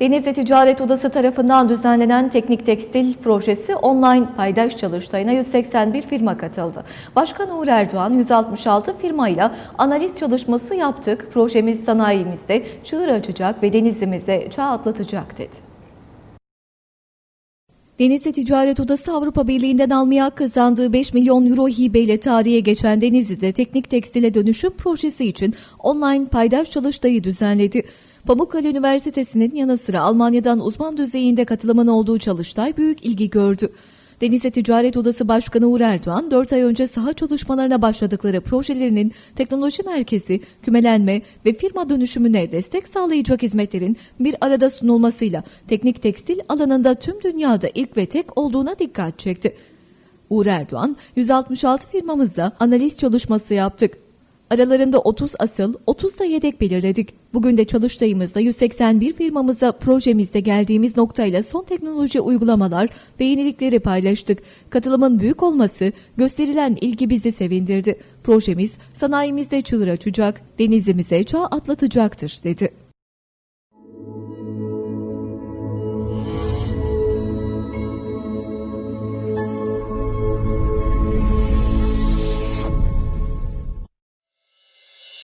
Denizli Ticaret Odası tarafından düzenlenen Teknik Tekstil Projesi online paydaş çalıştayına 181 firma katıldı. Başkan Uğur Erdoğan 166 firmayla analiz çalışması yaptık. Projemiz sanayimizde çığır açacak ve denizimize çağ atlatacak dedi. Denizli Ticaret Odası Avrupa Birliği'nden almaya kazandığı 5 milyon euro hibeyle tarihe geçen Denizli'de teknik tekstile dönüşüm projesi için online paydaş çalıştayı düzenledi. Pamukkale Üniversitesi'nin yanı sıra Almanya'dan uzman düzeyinde katılımın olduğu çalıştay büyük ilgi gördü. Denizli Ticaret Odası Başkanı Uğur Erdoğan, 4 ay önce saha çalışmalarına başladıkları projelerinin teknoloji merkezi, kümelenme ve firma dönüşümüne destek sağlayacak hizmetlerin bir arada sunulmasıyla teknik tekstil alanında tüm dünyada ilk ve tek olduğuna dikkat çekti. Uğur Erdoğan, 166 firmamızla analiz çalışması yaptık. Aralarında 30 asıl, 30 da yedek belirledik. Bugün de çalıştayımızda 181 firmamıza projemizde geldiğimiz noktayla son teknoloji uygulamalar ve yenilikleri paylaştık. Katılımın büyük olması, gösterilen ilgi bizi sevindirdi. Projemiz sanayimizde çığır açacak, denizimize çağ atlatacaktır dedi.